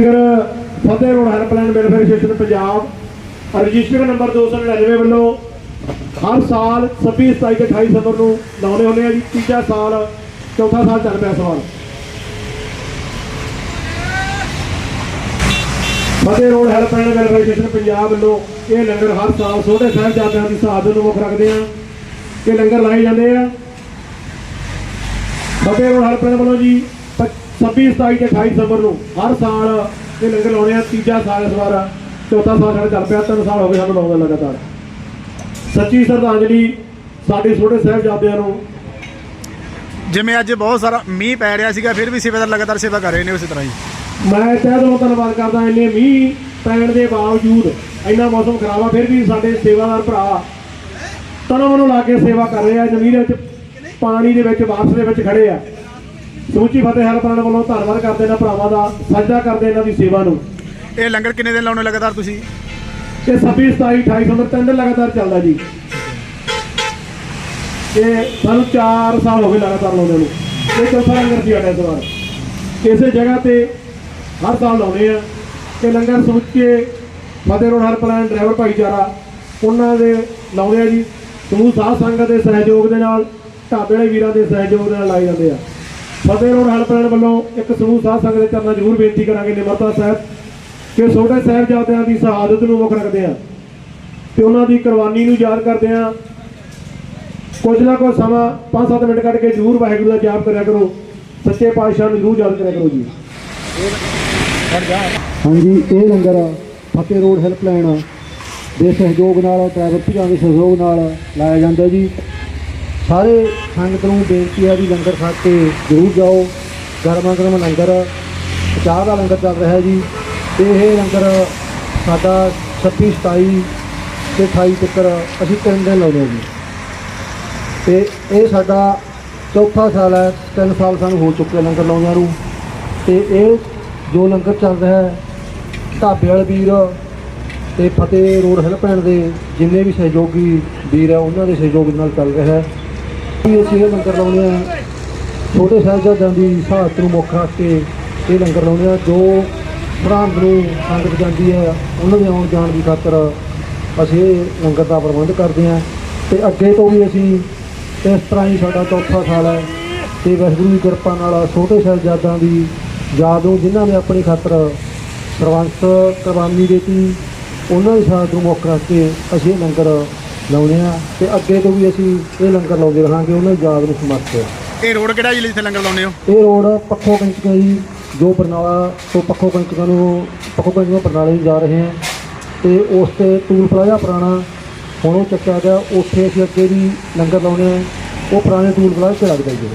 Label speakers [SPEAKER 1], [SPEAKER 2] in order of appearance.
[SPEAKER 1] ਨਗਰ Fateh road helpline welfare station, Punjab. Register number 299 ਵੱਲੋਂ ਹਰ ਸਾਲ 26 27 ਤੇ 28 ਸਤੰਬਰ ਨੂੰ ਲਾਉਣੇ ਹੁੰਦੇ ਆ ਜੀ, ਤੀਜਾ ਸਾਲ, ਚੌਥਾ ਸਾਲ ਚੱਲ ਪਿਆ ਸਵਾਲ। Fateh road helpline welfare station, Punjab ਵੱਲੋਂ ਇਹ ਲੰਗਰ ਹਰ ਸਾਲ ਛੋਟੇ ਸਾਹਿਬਜ਼ਾਦਿਆਂ ਦੀ ਸ਼ਹਾਦਤ ਨੂੰ ਮੁੱਖ ਰੱਖਦੇ ਆ। ਇਹ ਲੰਗਰ ਲਾਏ ਜਾਂਦੇ ਆ। ਫਤਿਹ ਰੋਡ ਹੈਲਪਲਾਈਨ ਵੱਲੋਂ ਜੀ 26 27 ਤੇ 28 ਸਤੰਬਰ ਨੂੰ ਹਰ ਸਾਲ ਇਹ ਲੰਗਰ ਲਾਉਣੇ ਆ ਤੀਜਾ ਸਾਲ ਇਸ ਵਾਰ ਚੌਥਾ ਸਾਲ ਸਾਡਾ ਚੱਲ ਪਿਆ ਤਿੰਨ ਸਾਲ ਹੋ ਗਏ ਸਾਨੂੰ ਲਾਉਂਦੇ ਲਗਾਤਾਰ। ਸੱਚੀ ਸ਼ਰਧਾਂਜਲੀ ਸਾਡੇ ਛੋਟੇ ਸਾਹਿਬਜ਼ਾਦਿਆਂ ਨੂੰ।
[SPEAKER 2] ਜਿਵੇਂ ਅੱਜ ਬਹੁਤ ਸਾਰਾ ਮੀਂਹ ਪੈ ਰਿਹਾ ਸੀਗਾ ਫਿਰ ਵੀ ਸੇਵਾਦਾਰ ਲਗਾਤਾਰ ਸੇਵਾ ਕਰ ਰਹੇ ਨੇ ਉਸੇ ਤਰ੍ਹਾਂ ਹੀ।
[SPEAKER 1] ਮੈਂ ਤਹਿ ਦਿਲੋਂ ਧੰਨਵਾਦ ਕਰਦਾ ਇੰਨੇ ਮੀਂਹ ਪੈਣ ਦੇ ਬਾਵਜੂਦ ਇੰਨਾ ਮੌਸਮ ਖਰਾਬ ਆ ਫਿਰ ਵੀ ਸਾਡੇ ਸੇਵਾਦਾਰ ਭਰਾ ਤਨੋਂ ਮਨੋਂ ਲਾ ਕੇ ਸੇਵਾ ਕਰ ਰਹੇ ਆ ਜ਼ਮੀਨ ਦੇ ਵਿੱਚ ਪਾਣੀ ਦੇ ਵਿੱਚ ਬਾਰਸ਼ ਦੇ ਵਿੱਚ ਖੜੇ ਆ। ਸਮੁੱਚੀ ਫਤਿਹ ਹੈਲਪਲਾਈਨ ਵੱਲੋਂ ਧੰਨਵਾਦ ਕਰਦੇ ਇਹਨਾਂ ਭਰਾਵਾਂ ਦਾ ਸਜਦਾ ਕਰਦੇ ਇਹਨਾਂ ਦੀ ਸੇਵਾ ਨੂੰ।
[SPEAKER 2] ਇਹ ਲੰਗਰ ਕਿੰਨੇ ਦਿਨ ਲਾਉਣੇ ਲਗਾਤਾਰ ਤੁਸੀਂ?
[SPEAKER 1] ਇਹ 26 27 28 ਸਤੰਬਰ ਤਿੰਨ ਦਿਨ ਲਗਾਤਾਰ ਚੱਲਦਾ ਜੀ। ਇਹ ਸਾਨੂੰ 4 ਸਾਲ ਹੋ ਗਏ ਲਗਾਤਾਰ ਲਾਉਂਦੇ ਨੂੰ। ਇਹ ਚੌਥਾ ਲੰਗਰ ਸੀ ਸਾਡਾ ਇਸ ਵਾਰ। ਇਸੇ ਜਗ੍ਹਾ ਤੇ ਹਰ ਸਾਲ ਲਾਉਂਦੇ ਆ। ਇਹ ਲੰਗਰ ਸਮੁੱਚੇ ਫਤਿਹ ਰੋਡ ਹੈਲਪਲਾਈਨ ਡਰਾਈਵਰ ਭਾਈਚਾਰਾ ਉਹਨਾਂ ਦੇ ਲਾਉਂਦੇ ਆ ਜੀ। ਸਮੂਹ ਸਾਧ ਸੰਗਤ ਦੇ ਸਹਿਯੋਗ ਦੇ ਨਾਲ ਢਾਬੇ ਵਾਲੇ ਵੀਰਾਂ ਦੇ ਸਹਿਯੋਗ ਦੇ ਨਾਲ ਲਾਏ ਜਾਂਦੇ ਆ। ਫਤਿਹ ਰੋਡ ਹੈਲਪਲਾਈਨ ਵੱਲੋਂ ਇੱਕ ਸਮੂਹ ਸਾਧ ਸੰਗਤ ਦੇ ਚਰਨਾਂ ਜ਼ਰੂਰ ਬੇਨਤੀ ਕਰਾਂਗੇ ਨਿਮਰਤਾ ਸਾਹਿਬ ਕਿ ਛੋਟੇ ਸਾਹਿਬਜ਼ਾਦਿਆਂ ਦੀ ਸ਼ਹਾਦਤ ਨੂੰ ਮੁੱਖ ਰੱਖਦੇ ਆ ਤੇ ਉਹਨਾਂ ਦੀ ਕੁਰਬਾਨੀ ਨੂੰ ਯਾਦ ਕਰਦੇ ਆ ਕੁਝ ਨਾ ਕੁਝ ਸਮਾਂ 5-7 ਮਿੰਟ ਕੱਢ ਕੇ ਜ਼ਰੂਰ ਵਾਹਿਗੁਰੂ ਦਾ ਜਾਪ ਕਰਿਆ ਕਰੋ। ਸੱਚੇ ਪਾਤਸ਼ਾਹ ਨੂੰ ਜ਼ਰੂਰ ਯਾਦ ਕਰਿਆ ਕਰੋ ਜੀ। ਹਾਂਜੀ, ਇਹ ਲੰਗਰ ਫਤਿਹ ਰੋਡ ਹੈਲਪਲਾਈਨ ਦੇ ਸਹਿਯੋਗ ਨਾਲ ਡਰਾਈਵਰ ਭੀਆਂ ਦੇ ਸਹਿਯੋਗ ਨਾਲ ਲਾਇਆ ਜਾਂਦਾ ਜੀ। ਸਾਰੇ ਸੰਗਤ ਨੂੰ ਬੇਨਤੀ ਹੈ ਵੀ ਲੰਗਰ ਖਾ ਕੇ ਜ਼ਰੂਰ ਜਾਓ। ਗਰਮਾ ਗਰਮ ਲੰਗਰ, ਚਾਹ ਦਾ ਲੰਗਰ ਚੱਲ ਰਿਹਾ ਜੀ। ਤੇ ਇਹ ਲੰਗਰ ਸਾਡਾ 26 27 ਤੇ 28 ਤੱਕ ਅਸੀਂ ਤਿੰਨ ਦਿਨ ਲਾਉਂਦੇ ਹਾਂ ਜੀ। ਤੇ ਇਹ ਸਾਡਾ ਚੌਥਾ ਸਾਲ ਹੈ, ਤਿੰਨ ਸਾਲ ਸਾਨੂੰ ਹੋ ਚੁੱਕੇ ਲੰਗਰ ਲਾਉਂਦਿਆਂ ਨੂੰ। ਤੇ ਇਹ ਜੋ ਲੰਗਰ ਚੱਲ ਰਿਹਾ ਹੈ, ਢਾਬੇ ਵਾਲੇ ਵੀਰ ਤੇ ਫਤਿਹ ਰੋਡ ਹੈਲਪਲਾਈਨ ਦੇ ਜਿੰਨੇ ਵੀ ਸਹਿਯੋਗੀ ਵੀਰ ਆ ਉਹਨਾਂ ਦੇ ਸਹਿਯੋਗ ਨਾਲ ਚੱਲ ਰਿਹਾ ਹੈ। ਅਸੀਂ ਇਹ ਲੰਗਰ ਲਾਉਂਦੇ ਆ ਛੋਟੇ ਸਾਹਿਬਜ਼ਾਦਿਆਂ ਦੀ ਸ਼ਹਾਦਤ ਨੂੰ ਮੁੱਖ ਰੱਖ ਕੇ ਇਹ ਲੰਗਰ ਲਾਉਂਦੇ ਆ ਜੋ ਸਰਹੰਦ ਨੂੰ ਸੰਗਤ ਜਾਂਦੀ ਹੈ, ਉਹਨਾਂ ਦੇ ਆਉਣ ਜਾਣ ਦੀ ਖਾਤਰ ਅਸੀਂ ਇਹ ਲੰਗਰ ਦਾ ਪ੍ਰਬੰਧ ਕਰਦੇ ਹਾਂ। ਤੇ ਅੱਗੇ ਤੋਂ ਵੀ ਅਸੀਂ ਇਸ ਤਰ੍ਹਾਂ ਹੀ ਸਾਡਾ ਚੌਥਾ ਸਾਲ ਹੈ ਤੇ ਵਾਹਿਗੁਰੂ ਦੀ ਕਿਰਪਾ ਨਾਲ ਛੋਟੇ ਸਾਹਿਬਜ਼ਾਦਿਆਂ ਦੀ ਯਾਦ ਨੂੰ ਜਿਨ੍ਹਾਂ ਨੇ ਆਪਣੀ ਖਾਤਰ ਸਰਵੰਸ ਕੁਰਬਾਨੀ ਦਿੱਤੀ, ਉਹਨਾਂ ਦੀ ਸ਼ਹਾਦਤ ਨੂੰ ਮੁੱਖ ਰੱਖ ਕੇ ਅਸੀਂ ਇਹ ਲੰਗਰ ਲਾਉਂਦੇ ਆ। ਤੇ ਅੱਗੇ ਤੋਂ ਵੀ ਅਸੀਂ ਇਹ ਲੰਗਰ ਲਾਉਂਦੇ ਰਹਾਂਗੇ ਉਹਨਾਂ ਦੀ ਯਾਦ ਨੂੰ ਸਮਰਪਿਤ
[SPEAKER 2] ਇਹ ਰੋਡ ਕਿਹੜਾ ਜੀ ਜਿੱਥੇ ਲੰਗਰ ਲਾਉਂਦੇ ਹੋ?
[SPEAKER 1] ਇਹ ਰੋਡ ਪੱਖੋ ਕੰਚਕਾ ਜੀ ਜੋ ਬਰਨਾਲਾ ਤੋਂ ਪੱਖੋ ਕੰਚਕਾ ਨੂੰ ਪੱਖੋ ਕੰਚਕਾ ਬਰਨਾਲੇ ਨੂੰ ਜਾ ਰਹੇ ਹਾਂ। ਤੇ ਉਸ ਤੇ ਟੂਲ ਪਲਾਜ਼ਾ ਪੁਰਾਣਾ ਹੁਣ ਉਹ ਚੱਕਿਆ ਗਿਆ ਉੱਥੇ ਅਸੀਂ ਅੱਗੇ ਵੀ ਲੰਗਰ ਲਾਉਣੇ ਆ ਉਹ ਪੁਰਾਣੇ ਟੂਲ ਪਲਾਜ਼ਾ ਤੇ ਲੱਗਦਾ ਜੀ।